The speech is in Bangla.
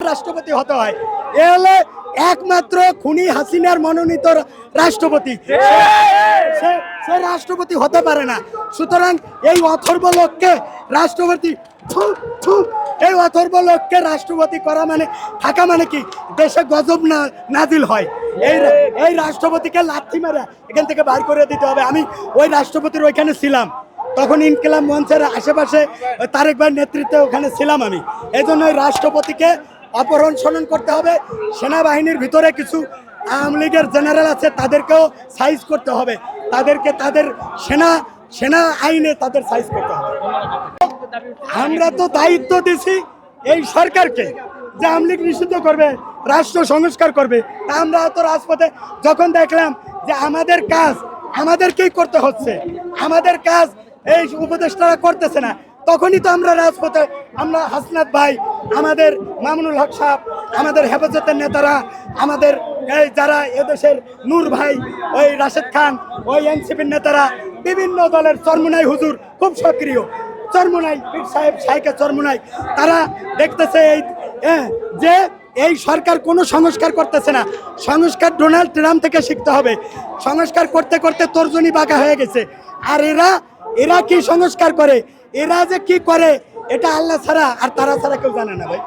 রাষ্ট্রপতি হতে হয়। এ হলে একমাত্র খুনি হাসিনার মনোনীত রাষ্ট্রপতি। সে- রাষ্ট্রপতি হতে পারে না। সুতরাং এই অথর্ব লোককে রাষ্ট্রপতি এই অথর্ব লোককে রাষ্ট্রপতি করা মানে থাকা মানে কি? দেশে গজব না, নাজিল হয়। এই এই রাষ্ট্রপতিকে লাথি মারা এখান থেকে বার করে দিতে হবে। আমি ওই রাষ্ট্রপতির ওইখানে ছিলাম। তখন ইনকিলাম মঞ্চের আশেপাশে ওই তারেক ভাইয়ের নেতৃত্বে ওখানে ছিলাম আমি। এই জন্য ওই রাষ্ট্রপতিকে অপহরণ স্মরণ করতে হবে। সেনাবাহিনীর ভিতরে কিছু আওয়ামী লীগের জেনারেল আছে, তাদেরকেও সাইজ করতে হবে। তাদেরকে তাদের সেনা সেনা আইনে তাদের সাইজ করতে হবে। আমরা তো দায়িত্ব দিছি এই সরকারকে যে আওয়ামী লীগ নিষিদ্ধ করবে, রাষ্ট্র সংস্কার করবে। তা আমরা তো রাজপথে যখন দেখলাম যে আমাদের কাজ, আমাদেরকেই করতে হচ্ছে। আমাদের কাজ এই উপদেষ্টারা করতেছে না। তখনই তো আমরা রাজপথে আমরা হাসনাত ভাই আমাদের মামুনুল হক সাহেব আমাদের হেফাজতের নেতারা আমাদের এই যারা এদেশের নূর ভাই ওই রাশেদ খান ওই এনসিপির নেতারা বিভিন্ন দলের চরমুনাই হুজুর খুব সক্রিয়। চরমুনাই পীর সাহেব সাইকা চরমুনাই তারা দেখতেছে এই হ্যাঁ, যে এই সরকার কোনো সংস্কার করতেছে না। সংস্কার ডোনাল্ড ট্রাম্প থেকে শিখতে হবে। সংস্কার করতে করতে তর্জনী বাঁকা হয়ে গেছে। আর এরা এরা কি সংস্কার করে? এরা যে কি করে এটা আল্লাহ ছাড়া আর তারা ছাড়া কেউ জানে না ভাই।